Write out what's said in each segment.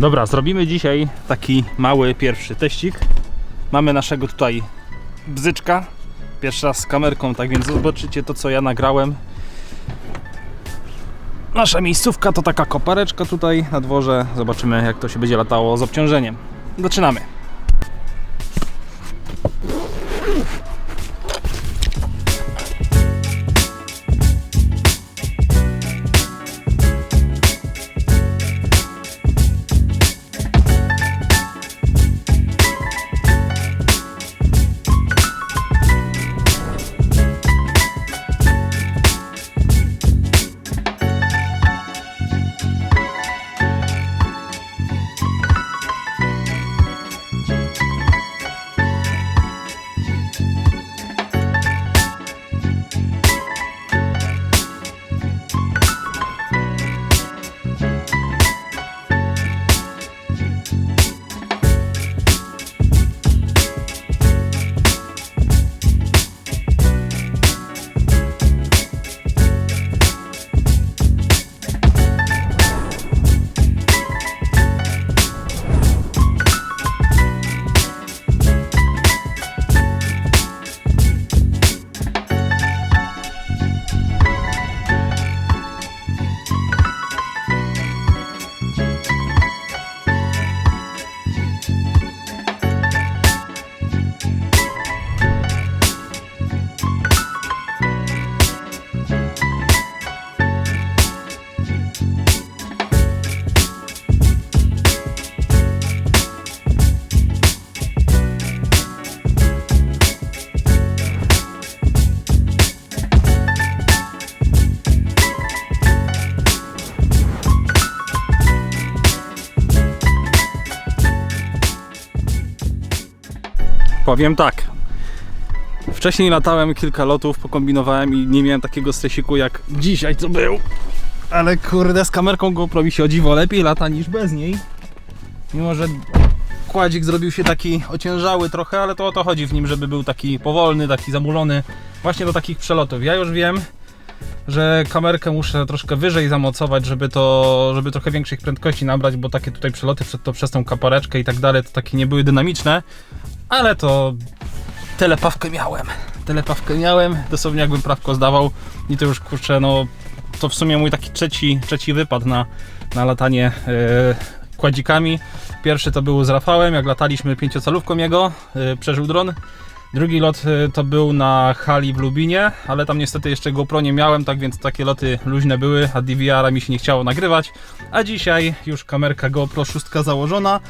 Dobra, zrobimy dzisiaj taki mały pierwszy teścik. Mamy naszego tutaj bzyczka. Pierwszy raz z kamerką, tak więc zobaczycie to, co ja nagrałem. Nasza miejscówka to taka kopareczka tutaj na dworze. Zobaczymy, jak to się będzie latało z obciążeniem. Zaczynamy. Powiem tak. Wcześniej latałem kilka lotów, pokombinowałem i nie miałem takiego stresiku jak dzisiaj co był. Ale kurde, z kamerką GoPro mi się o dziwo lepiej lata niż bez niej. Mimo, że kładzik zrobił się taki ociężały trochę, ale to o to chodzi w nim, żeby był taki powolny, taki zamulony. Właśnie do takich przelotów. Ja już wiem, że kamerkę muszę troszkę wyżej zamocować, żeby to, żeby trochę większych prędkości nabrać, bo takie tutaj przeloty przed to przez tą kapareczkę i tak dalej, to takie nie były dynamiczne, ale to telepawkę miałem. Telepawkę miałem, dosłownie jakbym prawko zdawał i to już kurczę, no to w sumie mój taki trzeci, trzeci wypad na, na latanie e, kładzikami. Pierwszy to był z Rafałem, jak lataliśmy pięciocalówką jego, e, przeżył dron. Drugi lot e, to był na hali w Lubinie, ale tam niestety jeszcze GoPro nie miałem, tak więc takie loty luźne były, a DVR-a mi się nie chciało nagrywać. A dzisiaj już kamerka GoPro 6 założona,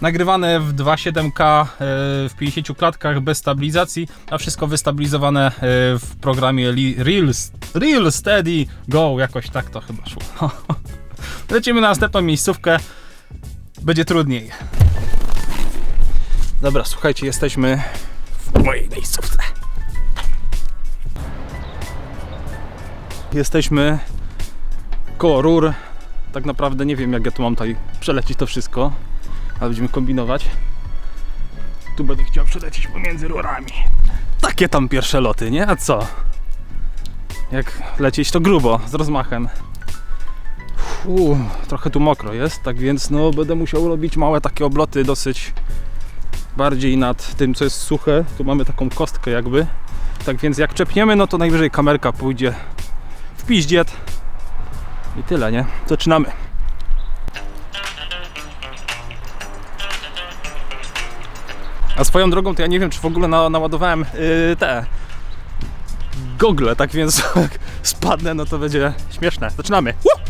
nagrywane w 2.7K e, w 50 klatkach bez stabilizacji, a wszystko wystabilizowane e, w programie Real, Real Steady Go, jakoś tak to chyba szło. Lecimy na następną miejscówkę, będzie trudniej. Dobra, słuchajcie, jesteśmy w mojej miejscówce. Jesteśmy koło rur. Tak naprawdę nie wiem jak ja tu mam tutaj przelecieć to wszystko, ale będziemy kombinować. Tu będę chciał przelecieć pomiędzy rurami. Takie tam pierwsze loty, nie? A co? Jak lecieć to grubo, z rozmachem. Uu, trochę tu mokro jest, tak więc no będę musiał robić małe takie obloty dosyć bardziej nad tym, co jest suche. Tu mamy taką kostkę jakby. Tak więc jak czepniemy, no to najwyżej kamerka pójdzie w piździet. I tyle, nie? Zaczynamy. A swoją drogą to ja nie wiem, czy w ogóle na, naładowałem yy, te gogle, tak więc jak spadnę, no to będzie śmieszne. Zaczynamy. Woo!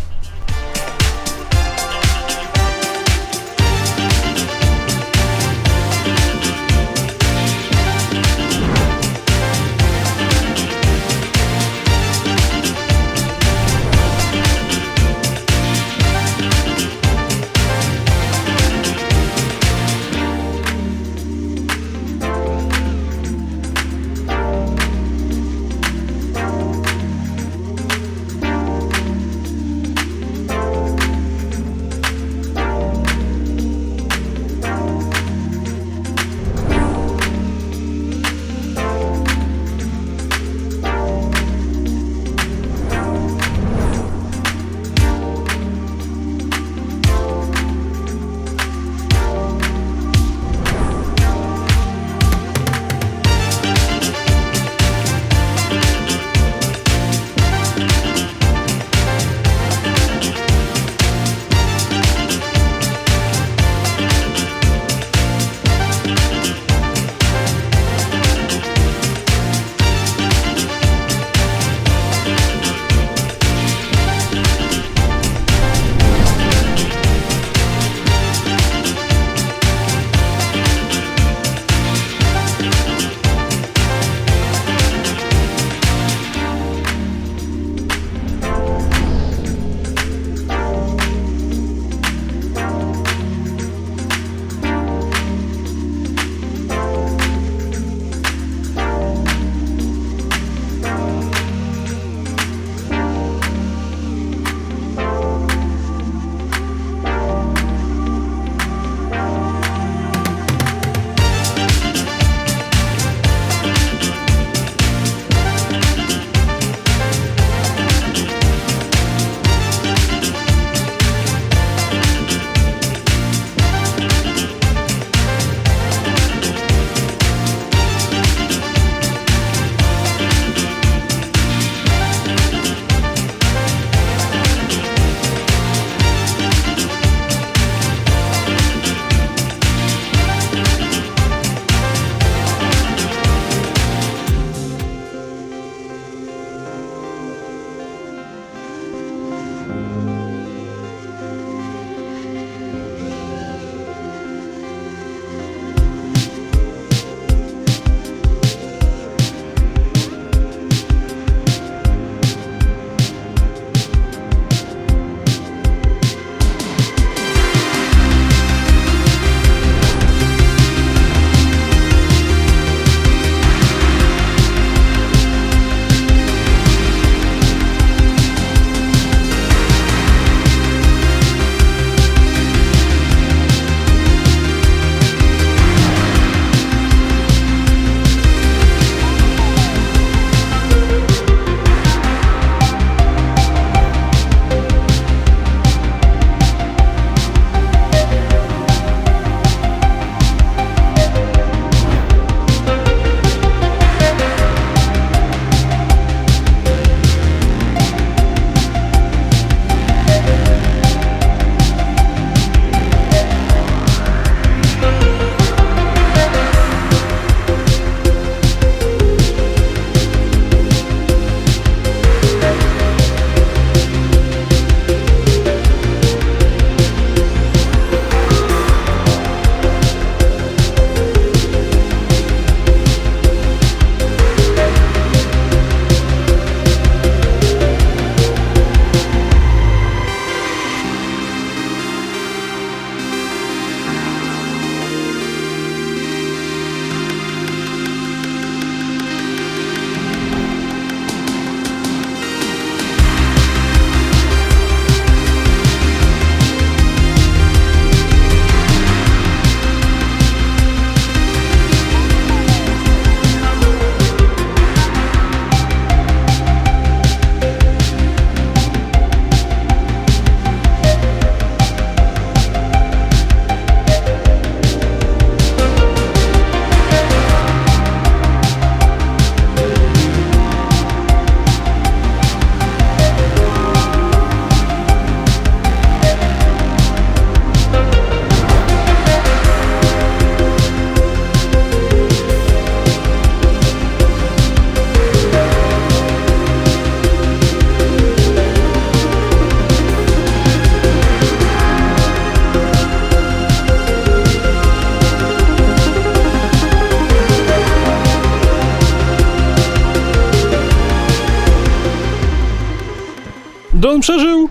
Don przeżył!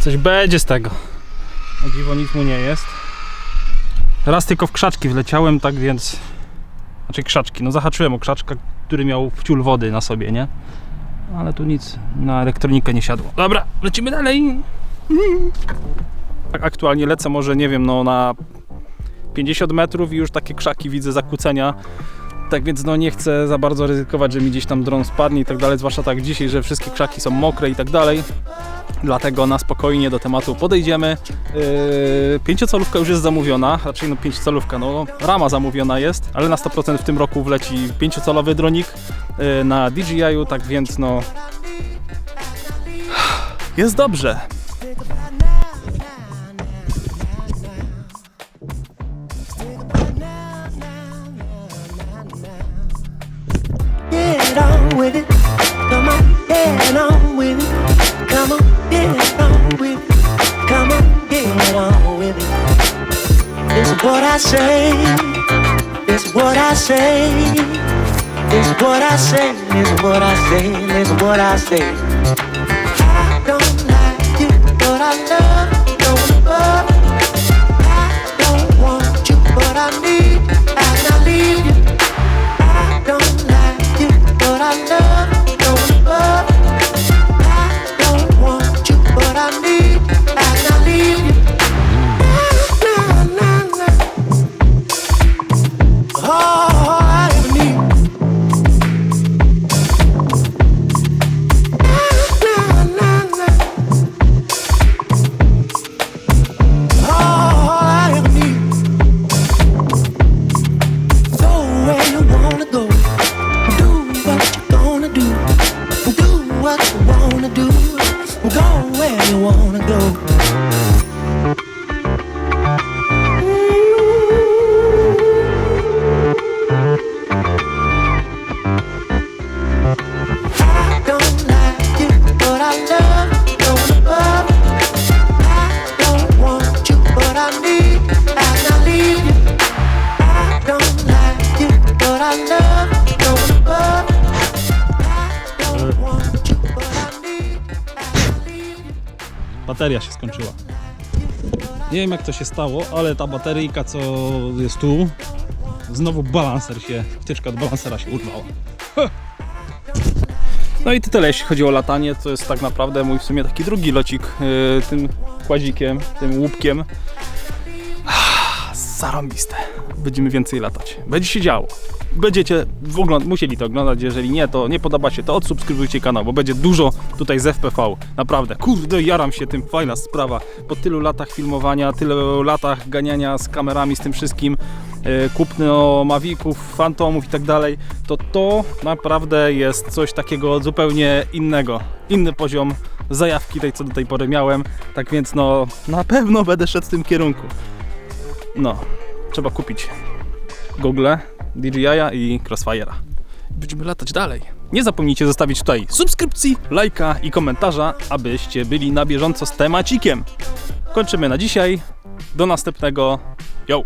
Coś będzie z tego. O dziwo nic mu nie jest. Raz tylko w krzaczki wleciałem, tak więc... Znaczy krzaczki, no zahaczyłem o krzaczka, który miał wciul wody na sobie, nie? Ale tu nic na elektronikę nie siadło. Dobra, lecimy dalej. Tak aktualnie lecę może, nie wiem, no na 50 metrów i już takie krzaki widzę zakłócenia. Tak więc no nie chcę za bardzo ryzykować, że mi gdzieś tam dron spadnie i tak dalej, zwłaszcza tak dzisiaj, że wszystkie krzaki są mokre i tak dalej. Dlatego na spokojnie do tematu podejdziemy. Yy, pięciocalówka już jest zamówiona, raczej no pięciocalówka, no rama zamówiona jest, ale na 100% w tym roku wleci pięciocalowy dronik yy, na DJI-u, tak więc no jest dobrze. I say. Is what I say. Is what I say. Is what I say. Is what I say. Nie wiem jak to się stało, ale ta bateryjka co jest tu, znowu balanser się, wtyczka od balansera się urwała. No i to tyle jeśli chodzi o latanie, to jest tak naprawdę mój w sumie taki drugi locik yy, tym kładzikiem, tym łupkiem. Ah, Zarąbiste. Będziemy więcej latać. Będzie się działo. Będziecie ogląd- musieli to oglądać, jeżeli nie, to nie podoba się, to odsubskrybujcie kanał, bo będzie dużo tutaj z FPV. Naprawdę, kurde, jaram się tym, fajna sprawa. Po tylu latach filmowania, tylu latach ganiania z kamerami, z tym wszystkim, yy, kupno Maviców, Phantomów i tak dalej, to to naprawdę jest coś takiego zupełnie innego. Inny poziom zajawki tej, co do tej pory miałem. Tak więc no, na pewno będę szedł w tym kierunku. No, trzeba kupić gogle, DJI i Crossfire'a. Będziemy latać dalej. Nie zapomnijcie zostawić tutaj subskrypcji, lajka i komentarza, abyście byli na bieżąco z temacikiem. Kończymy na dzisiaj. Do następnego. Yo!